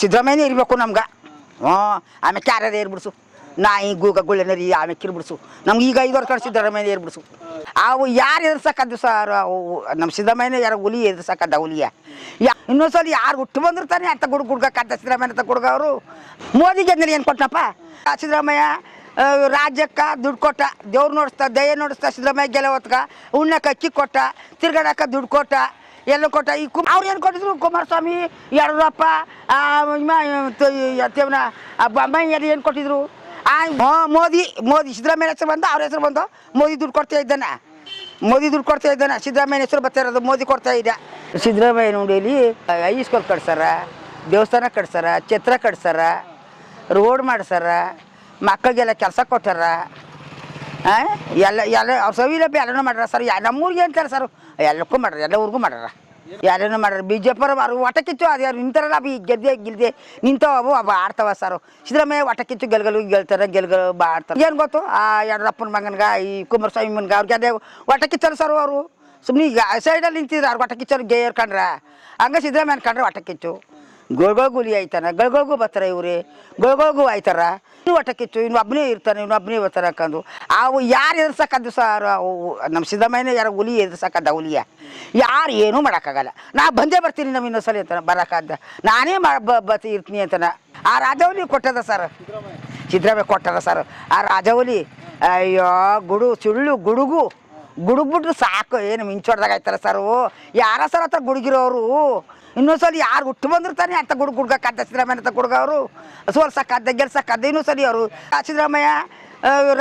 ಸಿದ್ದರಾಮಯ್ಯ ಇರಬೇಕು ನಮ್ಗೆ. ಹ್ಞೂ, ಆಮೇಲೆ ಕ್ಯಾರದ ಏರ್ಬಿಡ್ಸು ನಾಯಿ, ಗೂಗ ಗುಳ್ಳೆನರಿ ಆಮೇಲೆ ಕಿರ್ಬಿಡ್ಸು. ನಮ್ಗೆ ಈಗ ಐದು ವರ್ಷ ಸಿದ್ದರಾಮಯ್ಯ ಏರ್ಬಿಡ್ಸು ಅವು ಯಾರು ಎದುರ್ಸಕ್ಕದ್ದು ಸರ್ ನಮ್ಮ ಸಿದ್ದರಾಮಯ್ಯ ಯಾರು ಹುಲಿ ಎದುರ್ಸಕ್ಕದ್ದ ಹುಲಿಯ. ಯಾ, ಇನ್ನೊಂದ್ಸಲ ಯಾರು ಹುಟ್ಟು ಬಂದಿರ್ತಾನೆ ಅಂತ ಗುಡ್ ಗುಡ್ಗಕ್ಕಂತ ಸಿದ್ದರಾಮಯ್ಯ ಅಂತ ಗುಡ್ಗ ಅವರು. ಮೋದಿಗೆ ಅಂದ್ರೆ ಏನು ಕೊಟ್ಟನಪ್ಪ ಆ ಸಿದ್ದರಾಮಯ್ಯ ರಾಜ್ಯಕ್ಕೆ ದುಡ್ಡು ಕೊಟ್ಟ, ದೇವ್ರು ನೋಡಿಸ್ತಾ, ದಯ ನೋಡಿಸ್ತಾ ಸಿದ್ದರಾಮಯ್ಯ ಗೆಲ್ಲ ಹೊತ್ಕ ಉಣ್ಣಕ್ಕೆ ಅಕ್ಕಿ ಕೊಟ್ಟ, ತಿರ್ಗಾಡಕ್ಕೆ ದುಡ್ಡು ಕೊಟ್ಟ ಎಲ್ಲ ಕೊಟ್ಟ ಈ ಕುಮ್ ಅವ್ರು ಏನು ಕೊಟ್ಟಿದ್ರು ಕುಮಾರಸ್ವಾಮಿ ಯಡಿಯೂರಪ್ಪ ತೇವನ ಬೊಮ್ಮಾಯಿ ಏನು ಕೊಟ್ಟಿದ್ರು ಆ ಮೋದಿ ಮೋದಿ ಸಿದ್ದರಾಮಯ್ಯ ಹೆಸರು ಬಂದು ಅವ್ರ ಹೆಸರು ಬಂದು ಮೋದಿ ದುಡ್ಡು ಕೊಡ್ತಾ ಇದ್ದಾನೆ ಮೋದಿ ದುಡ್ಡು ಕೊಡ್ತಾ ಇದ್ದಾನೆ ಸಿದ್ದರಾಮಯ್ಯ ಹೆಸರು ಬರ್ತಾ ಇರೋದು ಮೋದಿ ಕೊಡ್ತಾ ಇದ್ದ ಸಿದ್ದರಾಮಯ್ಯ ನೋಡಿಲಿ ಹೈ ಸ್ಕೂಲ್ ಕಟ್ಸಾರ ದೇವಸ್ಥಾನ ಕಟ್ಸಾರ ಛತ್ರ ಕಟ್ಸಾರ ರೋಡ್ ಮಾಡ್ಸಾರ ಮಕ್ಕಳಿಗೆಲ್ಲ ಕೆಲಸ ಕೊಟ್ಟಾರ? ಎಲ್ಲ ಎಲ್ಲ ಅವ್ರ ಸವಿಲಭ್ಯ ಎಲ್ಲನೂ ಮಾಡ್ಯಾರ ಸರ್ ನಮ್ಮೂರಿಗೆ ಅಂತಾರೆ ಸರ್ ಎಲ್ಲಕ್ಕೂ ಮಾಡ್ಯಾರ ಎಲ್ಲ ಊರಿಗೂ ಮಾಡ್ಯಾರ ಎಲ್ಲನೂ ಮಾಡ್ಯಾರ? ಬಿ ಜೆ ಪಿ ಅವ್ರು ಒಟ ಕಿಚ್ಚು ಅದು ಯಾರು ನಿಂತಾರಲ್ಲ ಬಿ ಗೆದ್ದೆ ಗಿಲ್ದೆ. ನಿಂತವು ಅವು ಆಡ್ತಾವ ಸರ್. ಸಿದ್ದರಾಮಯ್ಯ ಒಟ ಕಿಚ್ಚು ಗೆಲ್ಗಲು ಗೆಲ್ತಾರೆ, ಗೆಲ್ಗಲು ಬಾ ಆಡ್ತಾರೆ. ಏನು ಗೊತ್ತು? ಆ ಯಡಿಯೂರಪ್ಪನ ಮಗನಗ, ಈ ಕುಮಾರಸ್ವಾಮಿ ಮನ್ಗ ಅವ್ರಿಗೆ ಅದೇ ಒಟ ಕಿಚ್ಚರು ಸರ್ ಅವರು. ಸುಮ್ಮನೆ ಈಗ ಸೈಡಲ್ಲಿ ನಿಂತಿದ್ರು ಅವ್ರು ಒಟ ಕಿಚ್ಚರು ಗೇ ಕಂಡ್ರ? ಹಂಗೆ ಸಿದ್ದರಾಮಯ್ಯ ಕಂಡ್ರೆ ಒಟ ಕಿಚ್ಚು. ಗೊಳ್ಗೋಗು ಹುಲಿ ಆಯ್ತಾನ? ಗೋಳ್ಗೋಳ್ಗು ಬರ್ತಾರೆ ಇವ್ರಿ? ಗೊಳ್ಗೋಗು ಆಯ್ತಾರ? ಒಟ್ಟ ಇನ್ನು ಒಬ್ಬನೇ ಇರ್ತಾನೆ, ಇನ್ನು ಒಬ್ಬನೇ ಇರ್ತಾನೆ ಅಕ್ಕಂದು ಅವು ಯಾರು ಎದುರ್ಸಕ್ಕದ್ದು ಸರ್ ನಮ್ಮ ಸಿದ್ದಮ್ಮನೇ ಯಾರು ಹುಲಿ ಎದುರ್ಸಕ್ಕದ್ದ ಹುಲಿಯ. ಯಾರು ಏನೂ ಮಾಡೋಕ್ಕಾಗಲ್ಲ. ನಾ ಬಂದೇ ಬರ್ತೀನಿ ನಮ್ಮ ಇನ್ನೊಂದ್ಸಲ ಅಂತಾನೆ ಬರೋಕ್ಕಾದ ನಾನೇ ಬತ್ತಿ ಇರ್ತೀನಿ ಅಂತಾನೆ ಆ ರಾಜವಲಿ ಕೊಟ್ಟದ ಸರ್. ಸಿದ್ದರಾಮಯ್ಯ. ಕೊಟ್ಟದ ಸರ್. ಆ ರಾಜವಲಿ ಅಯ್ಯೋ, ಗುಡು, ಸುಳ್ಳು, ಗುಡುಗು. ಗುಡುಗ್ಬಿಟ್ರು ಸಾಕು. ಏನು ಮಿಂಚೊಡ್ದಾಗ ಆಯ್ತಾರ ಸರ್? ಯಾರ ಸರ್ ಹತ್ರ ಗುಡುಗಿರೋರು? ಇನ್ನೊಂದ್ಸಲ ಯಾರು ಹುಟ್ಟು ಬಂದಿರ್ತಾನೆ ಅಂತ ಗುಡುಗ್ ಕದ್ದ ಸಿದ್ದರಾಮಯ್ಯ ಅಂತ ಗುಡ್ಗ ಅವರು ಸೋಲ್ಸಕ್ಕದ್ದ ಗೆಲ್ಸಕ್ಕದ್ದ ಸರಿ ಅವರು. ಸಿದ್ದರಾಮಯ್ಯ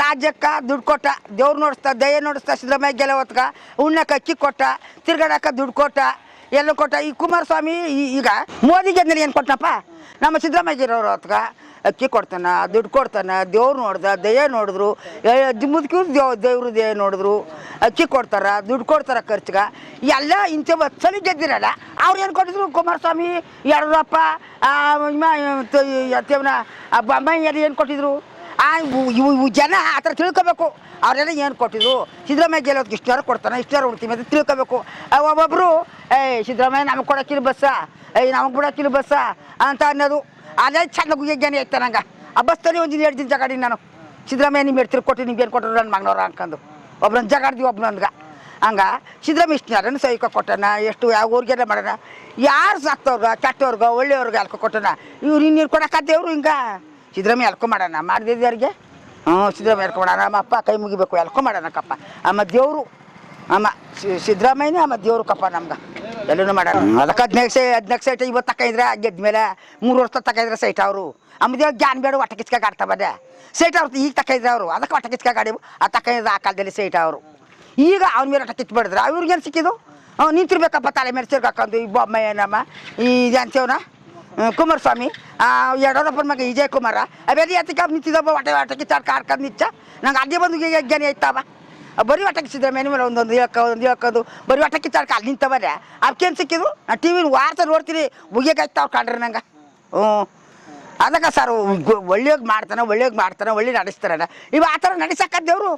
ರಾಜ್ಯಕ್ಕೆ ದುಡ್ಡು ಕೊಟ್ಟ, ದೇವ್ರು ನೋಡಿಸ್ತಾ, ದಯ ನೋಡಿಸ್ತಾ ಸಿದ್ದರಾಮಯ್ಯ ಗೆಲ ಹೊತ್ಕ ಉಣ್ಣಕ್ಕೆ ಅಕ್ಕಿ ಕೊಟ್ಟ, ತಿರ್ಗಾಡಕ್ಕೆ ದುಡ್ಡು ಕೊಟ್ಟ, ಎಲ್ಲ ಕೊಟ್ಟ. ಈ ಕುಮಾರಸ್ವಾಮಿ ಈಗ ಮೋದಿಗೆ ಅಂದ್ರೆ ಏನು ಕೊಟ್ಟನಪ್ಪ ನಮ್ಮ ಸಿದ್ದರಾಮಯ್ಯ ಇರೋರು ಹೊತ್ಕ ಅಕ್ಕಿ ಕೊಡ್ತಾನ, ದುಡ್ಡು ಕೊಡ್ತಾನ, ದೇವ್ರು ನೋಡ್ದ, ದಯ ನೋಡಿದ್ರು ಮುದುಕಿ ದೇವ್, ದೇವ್ರು ದಯ ನೋಡಿದ್ರು, ಅಕ್ಕಿ ಕೊಡ್ತಾರ, ದುಡ್ಡು ಕೊಡ್ತಾರ ಖರ್ಚಿಗೆ. ಎಲ್ಲ ಇಂಥ ಸಲ ಗೆದ್ದಿರಲ್ಲ, ಅವ್ರು ಏನು ಕೊಟ್ಟಿದ್ರು? ಕುಮಾರಸ್ವಾಮಿ, ಯಡಿಯೂರಪ್ಪ ತೇವನ ಎಲ್ಲ ಏನು ಕೊಟ್ಟಿದ್ರು? ಆ ಜನ ಆ ಥರ ತಿಳ್ಕೊಬೇಕು. ಅವರೆಲ್ಲ ಏನು ಕೊಟ್ಟಿದ್ರು? ಸಿದ್ದರಾಮಯ್ಯ ಗೆಲ್ಲೋದಕ್ಕೆ ಇಷ್ಟು ಕೊಡ್ತಾನೆ, ಇಷ್ಟು ಉಡ್ತೀವಿ ಅಂತ ತಿಳ್ಕೊಬೇಕು. ಒಬ್ಬೊಬ್ಬರು ಏಯ್, ಸಿದ್ದರಾಮಯ್ಯ, ನಮಗೆ ಕೊಡಕ್ಕಿಲ್ಲ ಬಸ್ಸ ಏಯ್, ನಮಗೆ ಬಿಡಕ್ಕಿಲ್ಲ ಬಸ್ಸ ಅಂತ ಅನ್ನೋದು. ಅದೇ ಚೆಂದ ಗುಗ್ಗಾನೆ ಐತೆ ನಂಗೆ. ಆ ಬಸ್ಸಲ್ಲಿ ಒಂದು ಎರಡು ದಿನ ಜಗಾಡಿ ನಾನು. ಸಿದ್ದರಾಮಯ್ಯ ನಿಮ್ಮ ಎಡ್ತಿರ್ ಕೊಟ್ಟು ನಿಮ್ಗೆ ಏನು ಕೊಟ್ಟರು ನನ್ನ ಮಗನವ್ರ ಅನ್ಕೊಂಡು ಒಬ್ರನ್ನ ಒಬ್ಬನ ಅಂದ್ಗ ಹಂಗ ಸಿದ್ದರಾಮಯ್ಯ ಯಾರನ್ನು ಸೈಕ ಕೊಟ್ಟನ, ಎಷ್ಟು ಯಾವ ಊರಿಗೆಲ್ಲ ಮಾಡೋಣ ಯಾರು ಸಾಕ್ತವ್ರಿಗ, ಕೆಟ್ಟವ್ರಿಗ, ಒಳ್ಳೆಯವ್ರಿಗೆ ಅಲ್ಕೊ ಕೊಟ್ಟನ. ಇವ್ರು ಇನ್ನೀರು ಕೊಡಕ್ಕಾದೇವ್ರು ಹಿಂಗ. ಸಿದ್ದರಾಮಯ್ಯ ಎಲ್ಕೊ ಮಾಡೋಣ ಮಾಡಿದ್ಯಾರಿಗೆ ಹ್ಞೂ, ಸಿದ್ದರಾಮಯ್ಯ ಎಲ್ಕೊ ಮಾಡೋಣ ನಮ್ಮ ಅಪ್ಪ ಕೈ ಮುಗಿಬೇಕು ಎಲ್ಕೊ ಮಾಡೋಣಕ್ಕಪ್ಪ ಅಮ್ಮ ದೇವರು. ಅಮ್ಮ ಸಿದ್ದರಾಮಯ್ಯನೇ ಅಮ್ಮ ದೇವ್ರು ಕಪ್ಪ ನಮ್ಗೆ. ಎಲ್ಲೂ ಮಾಡ್ಯಾರ ಅದಕ್ಕೆ ಹದಿನೈದು ಸೈ ಹದಿನಾಲ್ಕು ಸೈಟ್ ಇವತ್ತು ತಕ್ಕಿದ್ರೆ ಗೆದ್ದ ಮೇಲೆ ಮೂರು ವರ್ಷ ತಕ್ಕಿದ್ರೆ ಸೈಟ್ ಅವರು ಅಮ್ಮದೇವ್ ಜಾನ್ ಬೇಡ ಒಟ್ಟ ಕಿಸ್ಕ ಆಡ್ತಾ ಬದೆ ಸೈಟ್ ಅವ್ರು ಈಗ ತಕ್ಕಿದ್ರೆ ಅವರು ಅದಕ್ಕೆ ಒಟ್ಟ ಕಿಸ್ಕ ಗಾಡಿ ಆ ತಕ್ಕಿದ್ರೆ ಆ ಕಾಲದಲ್ಲಿ ಸೈಟ್ ಅವರು ಈಗ ಅವ್ನ ಮೇಲೆ ಒಟ್ಟ ಕಿಚ್ಚು ಬಿಡಿದ್ರೆ ಅವ್ರಿಗೇನು ಸಿಕ್ಕಿದ್ದು ಅವ್ನು ನಿಂತಿರ್ಬೇಕಪ್ಪ ತಲೆ ಮೇಲೆ ಸೇರ್ಕಾಕೊಂಡು ಈ ಏನಮ್ಮ ಈ ಅಂತೀವನ ಕುಮಾರಸ್ವಾಮಿ ಯಡಿಯೂರಪ್ಪನ ಮಗ ವಿಜಯ್ ಕುಮಾರ ಅವೆಲ್ಲ ಎತ್ತಿಕ ನಿಂತಿದ್ದಪ್ಪ ಹೊಟ್ಟೆ ಹೊಟ್ಟೆ ಕಿಚ್ಚಾಡ್ ಕಾರ್ಕಂಡು ನಿಚ್ಚ ನಂಗೆ ಅದೇ ಬಂದು ಈಗ ಯಜ್ಞಾನಿ ಆಯ್ತವ ಬರೀ ಒಟ್ಟಕ್ಕೆ ಸಿದ್ದರಾಮಯ್ಯ ಮೇಲೆ ಒಂದೊಂದು ಹೇಳ್ಕೊ ಒಂದು ಹೇಳ್ಕೋದು ಬರೀ ಒಟ್ಟಕ್ಕೆ ಕಿಚ್ಚಾಡ್ ಕಾಲು ನಿಂತವರೆ. ಅವ್ಕೇನು ಸಿಕ್ಕಿದ್ರು ನಾ ಟಿ ವಿನ ವಾರ್ತೆ ನೋಡ್ತೀನಿ. ಅವ್ರು ಕಾಣ್ರಿ ನಂಗೆ. ಹ್ಞೂ ಅದಕ್ಕೆ ಸರ್ ಒಳ್ಳೆಯೋಗಿ ಮಾಡ್ತಾನೆ ಒಳ್ಳೆಯೋಗಿ ಮಾಡ್ತಾನೆ, ಒಳ್ಳೆ ನಡೆಸ್ತಾರಣ ಇವು ಆ ಥರ ನಡೆಸಕ್ಕದ್ದೇವ್ರು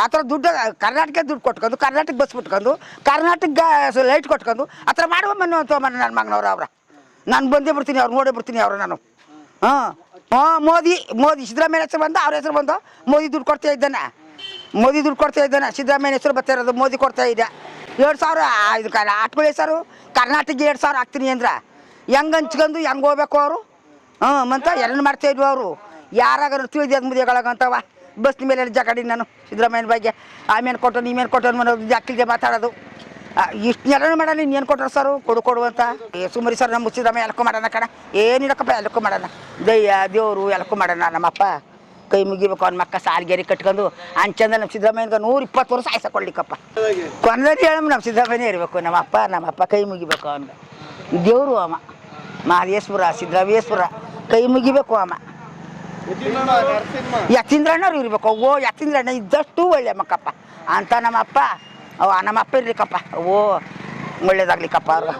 ಆ ಥರ ದುಡ್ಡು ಕರ್ನಾಟಕ ದುಡ್ಡು ಕೊಟ್ಕೊಂಡು, ಕರ್ನಾಟಕ ಬಸ್ ಬಿಟ್ಕೊಂಡು, ಕರ್ನಾಟಕ ಲೈಟ್ ಕೊಟ್ಕೊಂಡು, ಆ ಥರ ಮಾಡುವ ಮನೆ ನನ್ನ ಮಗನವ್ರು ಅವ್ರ. ನಾನು ಬಂದೇ ಬಿಡ್ತೀನಿ, ಅವ್ರು ನೋಡೇ ಬಿಡ್ತೀನಿ ಅವ್ರು ನಾನು. ಹಾಂ ಹಾಂ ಮೋದಿ ಮೋದಿ ಸಿದ್ದರಾಮಯ್ಯ ಹೆಸರು ಬಂದು, ಅವ್ರ ಹೆಸರು ಬಂದು, ಮೋದಿ ದುಡ್ಡು ಕೊಡ್ತಾ ಇದ್ದಾನೆ. ಮೋದಿ ದುಡ್ಡು ಕೊಡ್ತಾ ಇದ್ದಾನೆ. ಸಿದ್ದರಾಮಯ್ಯ ಹೆಸರು ಬರ್ತಾ ಇರೋದು ಮೋದಿ ಕೊಡ್ತಾ ಇದೆ. ಎರಡು ಸಾವಿರ ಇದು ಕ ಸರ್. ಕರ್ನಾಟಕ ಎರಡು ಸಾವಿರ ಹಾಕ್ತೀನಿ ಅಂದ್ರೆ ಹೆಂಗೆ ಹಂಚ್ಕೊಂಡು ಹೆಂಗೆ ಹೋಗ್ಬೇಕು ಅವರು? ಹ್ಞೂ ಅಂತ ಎಲ್ಲ ಮಾಡ್ತಾ ಇದ್ವು ಅವರು. ಯಾರಾಗಾರು ತಿಳಿದಿ ಅದು ಬಸ್ನ ಬಸ್ ಮೇಲೆ ಜಗಡಿ ನಾನು, ಸಿದ್ದರಾಮಯ್ಯನ ಬಗ್ಗೆ. ಆಮೇಲೆ ಕೊಟ್ಟು ನೀವೇನು ಕೊಟ್ಟು ಅನ್ನೋದು ಜಾಕಿಲ್ಗೆ ಮಾತಾಡೋದು. ಇಷ್ಟು ಮಾಡೋಣ ಇನ್ನೇನು ಕೊಟ್ಟರು ಸರ್? ಕೊಡು ಕೊಡು ಅಂತ. ಸುಮರಿ ಸರ್, ನಮ್ಮ ಸಿದ್ದರಾಮಯ್ಯ ಎಲ್ಕೊ ಮಾಡೋಣ ಕಣ. ಏನಿರಕ್ಕಪ್ಪ ಎಲ್ಕೊ ಮಾಡೋಣ ದಯ್ಯ ದೇವರು ಎಲ್ಕೊ ಮಾಡೋಣ ನಮ್ಮಪ್ಪ. ಕೈ ಮುಗಿಬೇಕು ಅವ್ನ ಮಕ್ಕ ಸಾರಿಗೆರಿ ಕಟ್ಕೊಂಡು ಅಂಚಂದ ನಮ್ಮ ಸಿದ್ದರಾಮಯ್ಯನಿಗೆ ನೂರ ಇಪ್ಪತ್ತು ವರ್ಷ ಆಯ್ಸಕೊಳ್ಳಿಕ್ಕಪ್ಪ ಕೊನೆಯಲ್ಲಿ ಹೇಳಮ್ಮ ನಮ್ಮ ಸಿದ್ದರಾಮಯ್ಯ ಇರಬೇಕು, ನಮ್ಮ ಅಪ್ಪ ಕೈ ಮುಗಿಬೇಕು ಅಂದ ದೇವರು ಅಮ್ಮ ಮಹದೇಶ್ವರ, ಸಿದ್ದರಾಮೇಶ್ವರ, ಕೈ ಮುಗಿಬೇಕು ಅಮ್ಮ ಯತೀಂದ್ರಣ್ಣವ್ರು ಇರ್ಬೇಕು ಓ ಯತೀಂದ್ರಣ್ಣ ಇದ್ದಷ್ಟು ಒಳ್ಳೆ ಮಕ್ಕಪ್ಪ. ಅಂತ ನಮ್ಮಪ್ಪ ಅವ ನಮ್ಮಪ್ಪ ಇರ್ಲಿಕ್ಕಪ್ಪ. ಓ ಒಳ್ಳೇದಾಗ್ಲಿಕ್ಕಪ್ಪ ಅವ್ರಿಗೆ.